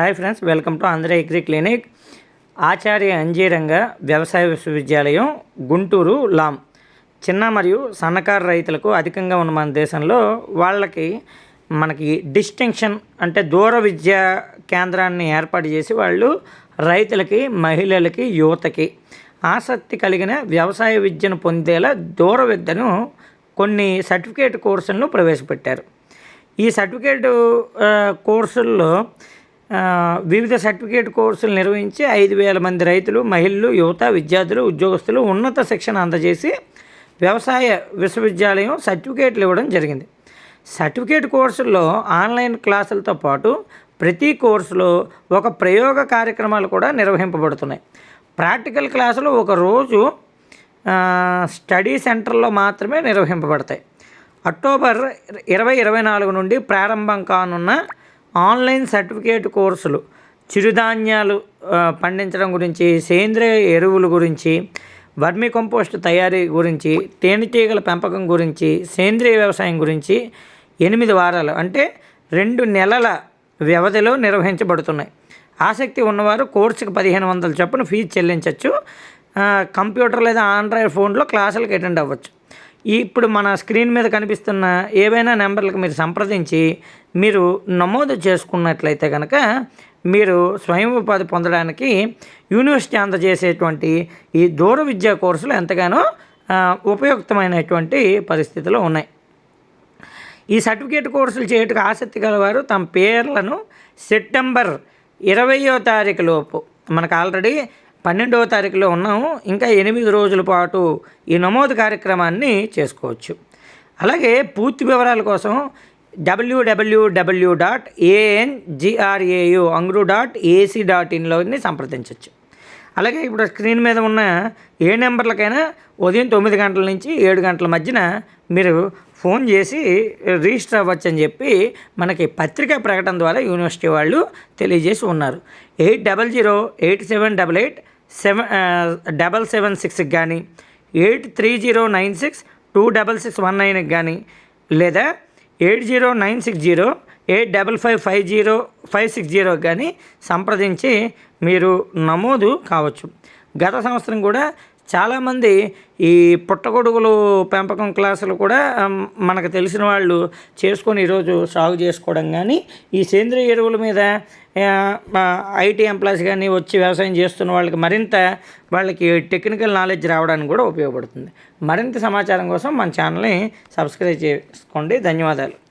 Hi friends welcome to Andhra agri clinic. Acharya అంజీరంగ వ్యవసాయ విశ్వవిద్యాలయం గుంటూరు లామ్ చిన్న మరియు సన్నకారు రైతులకు అధికంగా ఉన్న మన దేశంలో వాళ్ళకి మనకి డిస్టింక్షన్ అంటే దూర విద్యా కేంద్రాన్ని ఏర్పాటు చేసి వాళ్ళు రైతులకి మహిళలకి యువతకి ఆసక్తి కలిగిన వ్యవసాయ విద్యను పొందేలా దూర విద్యను కొన్ని సర్టిఫికేట్ కోర్సులను ప్రవేశపెట్టారు. ఈ సర్టిఫికేట్ కోర్సుల్లో వివిధ సర్టిఫికేట్ కోర్సులు నిర్వహించి ఐదు వేల మంది రైతులు మహిళలు యువత విద్యార్థులు ఉద్యోగస్తులు ఉన్నత శిక్షణ అందజేసి వ్యవసాయ విశ్వవిద్యాలయం సర్టిఫికేట్లు ఇవ్వడం జరిగింది. సర్టిఫికేట్ కోర్సుల్లో ఆన్లైన్ క్లాసులతో పాటు ప్రతి కోర్సులో ఒక ప్రయోగ కార్యక్రమాలు కూడా నిర్వహింపబడుతున్నాయి. ప్రాక్టికల్ క్లాసులు ఒక రోజు స్టడీ సెంటర్లో మాత్రమే నిర్వహింపబడతాయి. అక్టోబర్ ఇరవై ఇరవై నాలుగు నుండి ప్రారంభం కానున్న ఆన్లైన్ సర్టిఫికేట్ కోర్సులు చిరుధాన్యాలు పండించడం గురించి సేంద్రియ ఎరువుల గురించి వర్మి కంపోస్ట్ తయారీ గురించి తేనెటీగల పెంపకం గురించి సేంద్రియ వ్యవసాయం గురించి ఎనిమిది వారాలు అంటే రెండు నెలల వ్యవధిలో నిర్వహించబడుతున్నాయి. ఆసక్తి ఉన్నవారు కోర్సుకి పదిహేను వందల చొప్పున ఫీజు చెల్లించవచ్చు కంప్యూటర్ లేదా ఆండ్రాయిడ్ ఫోన్లో క్లాసులకు అటెండ్ అవ్వచ్చు. ఇప్పుడు మన స్క్రీన్ మీద కనిపిస్తున్న ఏవైనా నెంబర్లకు మీరు సంప్రదించి మీరు నమోదు చేసుకున్నట్లయితే కనుక మీరు స్వయం ఉపాధి పొందడానికి యూనివర్సిటీ అందజేసేటువంటి ఈ దూర విద్యా కోర్సులు ఎంతగానో ఉపయుక్తమైనటువంటి పరిస్థితులు ఉన్నాయి. ఈ సర్టిఫికేట్ కోర్సులు చేయటకు ఆసక్తి గలవారు తమ పేర్లను సెప్టెంబర్ ఇరవయో తారీఖు లోపు మనకు ఆల్రెడీ పన్నెండవ తారీఖులో ఉన్నాము. ఇంకా ఎనిమిది రోజుల పాటు ఈ నమోదు కార్యక్రమాన్ని చేసుకోవచ్చు. అలాగే పూర్తి వివరాల కోసం WWW dot ANGRAU ANGRAU dot AC dot ఇన్లోని సంప్రదించవచ్చు అలాగే ఇప్పుడు స్క్రీన్ మీద ఉన్న ఏ నెంబర్లకైనా ఉదయం తొమ్మిది గంటల నుంచి ఏడు గంటల మధ్యన మీరు ఫోన్ చేసి రిజిస్టర్ అవ్వచ్చు అని చెప్పి మనకి పత్రికా ప్రకటన ద్వారా యూనివర్సిటీ వాళ్ళు తెలియజేసి ఉన్నారు. Eight double zero eight seven double eight seven double seven సిక్స్కి కానీ eight three zero nine six two double six one నైన్కి కానీ లేదా eight zero nine six zero eight double five five zero five six zero కానీ సంప్రదించి మీరు నమోదు కావచ్చు. గత సంవత్సరం కూడా చాలామంది ఈ పుట్టగొడుగులు పెంపకం క్లాసులు కూడా మనకు తెలిసిన వాళ్ళు చేసుకొని ఈరోజు సాగు చేసుకోవడం కానీ ఈ సేంద్రియ ఎరువుల మీద ఐటీ ఎంప్లాయీస్ కానీ వచ్చి వ్యవసాయం చేస్తున్న వాళ్ళకి మరింత వాళ్ళకి టెక్నికల్ నాలెడ్జ్ రావడానికి కూడా ఉపయోగపడుతుంది. మరింత సమాచారం కోసం మన ఛానల్ని సబ్స్క్రైబ్ చేసుకోండి. ధన్యవాదాలు.